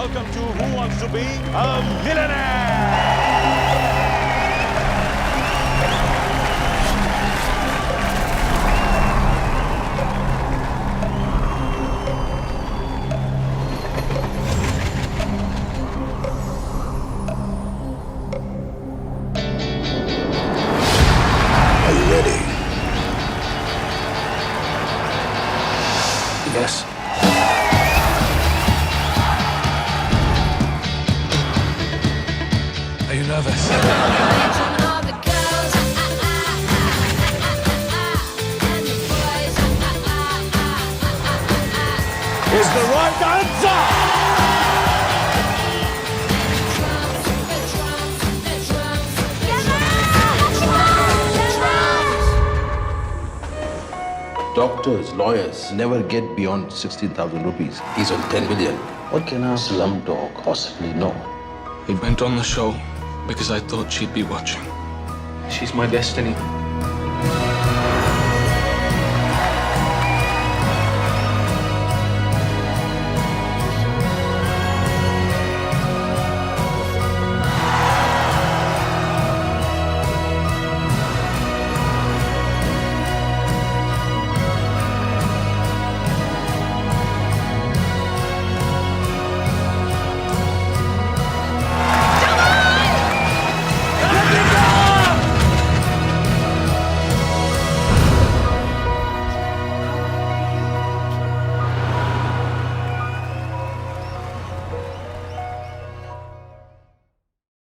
welcome to Who Wants to Be a Millionaire? Are you ready? Yes. Nervous? Is the right answer? Doctors, lawyers never get beyond 16,000 rupees. He's on 10 million. What can a slum dog possibly know? He went on the show because I thought she'd be watching. She's my destiny.